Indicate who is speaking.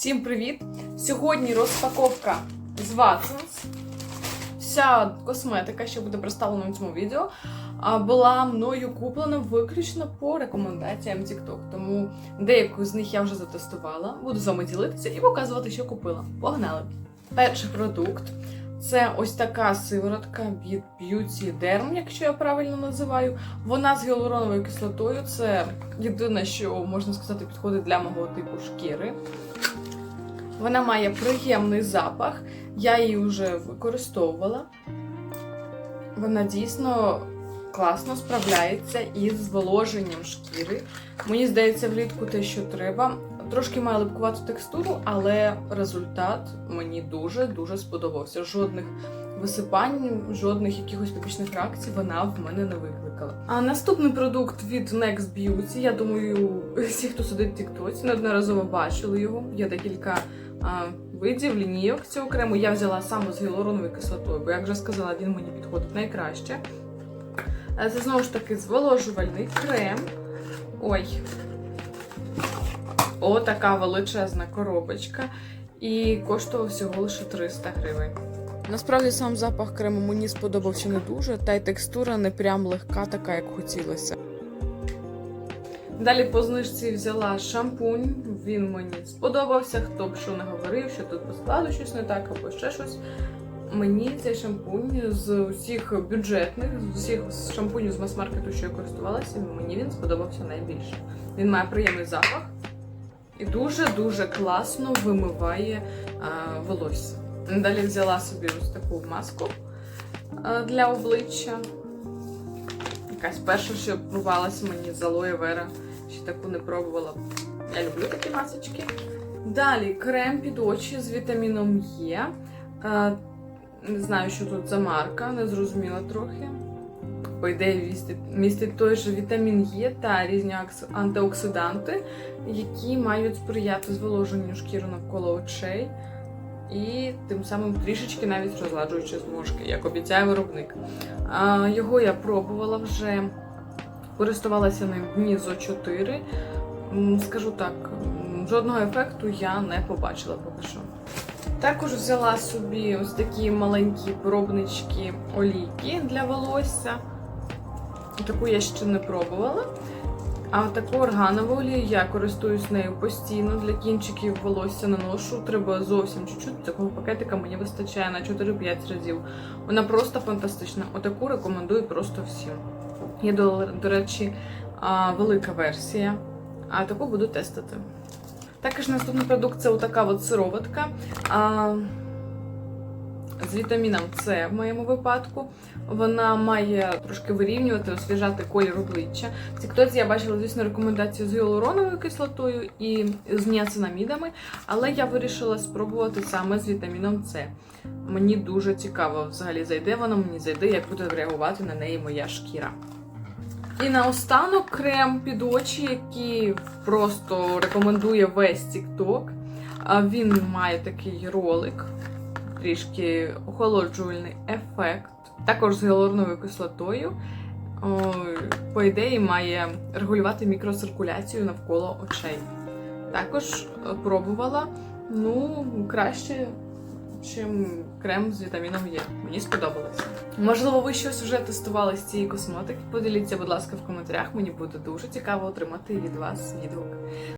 Speaker 1: Всім привіт! Сьогодні розпаковка з Watsons. Вся косметика, що буде представлена в цьому відео, була мною куплена виключно по рекомендаціям TikTok. Тому деяку з них я вже затестувала. Буду з вами ділитися і показувати, що купила. Погнали! Перший продукт це ось така сиворотка від Beauty Derm, якщо я правильно називаю. Вона з гіалуроновою кислотою. Це єдине, що можна сказати, підходить для мого типу шкіри. Вона має приємний запах. Я її вже використовувала. Вона дійсно класно справляється із зволоженням шкіри. Мені здається, влітку те, що треба. Трошки має липкувату текстуру, але результат мені дуже-дуже сподобався. Жодних висипань, жодних якихось побічних реакцій вона в мене не викликала. А наступний продукт від Next Beauty. Я думаю, всі, хто сидить в Тіктоці, неодноразово бачили його. Є декілька видів лінійок цього крему. Я взяла саме з гіалуроновою кислотою, бо як вже сказала, він мені підходить найкраще. Е, Це знову ж таки зволожувальний крем. Ой. О, така величезна коробочка. І коштував всього лише 300 гривень. Насправді сам запах крему мені сподобався не дуже, та й текстура не прям легка, така, як хотілося. Далі по знижці взяла шампунь. Він мені сподобався. Хто б що не говорив, що тут по складу щось не так, або ще щось. Мені цей шампунь з усіх бюджетних, з усіх шампунів з мас-маркету, що я користувалася, мені він сподобався найбільше. Він має приємний запах і дуже-дуже класно вимиває а, волосся. Далі взяла собі ось таку маску для обличчя. Якась перша, що пробувалася мені з алоє вера. Ще таку не пробувала. Я люблю такі масочки. Далі крем під очі з вітаміном Е. Не знаю, що тут за марка, не зрозуміла трохи. По ідеї містить, той же вітамін Е та різні антиоксиданти, які мають сприяти зволоженню шкіри навколо очей і тим самим трішечки навіть розладжуючи зморшки, як обіцяє виробник. Його я пробувала вже, користувалася ним дні зо 4. Скажу так, жодного ефекту я не побачила поки що. Також взяла собі ось такі маленькі пробнички олійки для волосся. Таку я ще не пробувала. А таку органову олію я користуюсь нею постійно для кінчиків волосся наношу. Треба зовсім чуть-чуть. Такого пакетика мені вистачає на 4-5 разів. Вона просто фантастична. Отаку рекомендую просто всім. Є, до, до речі, велика версія, а таку буду тестити. Також наступний продукт це отака от сироватка. А, з вітаміном С в моєму випадку. Вона має трошки вирівнювати, освіжати колір обличчя. В Тіктоці я бачила, звісно, рекомендацію з гіалуроновою кислотою і з ніацинамідами, але я вирішила спробувати саме з вітаміном С. Мені дуже цікаво, взагалі зайде вона, мені зайде, як буде реагувати на неї моя шкіра. І наостанок крем під очі, який просто рекомендує весь TikTok. Він має такий ролик, трішки охолоджувальний ефект, також з гіалуроновою кислотою. По ідеї, має регулювати мікроциркуляцію навколо очей. Також е, пробувала, ну, краще, чим крем з вітаміном Е. Мені сподобалося. Можливо, ви щось вже тестували з цієї косметики. Поділіться, будь ласка, в коментарях. Мені буде дуже цікаво отримати від вас відгук.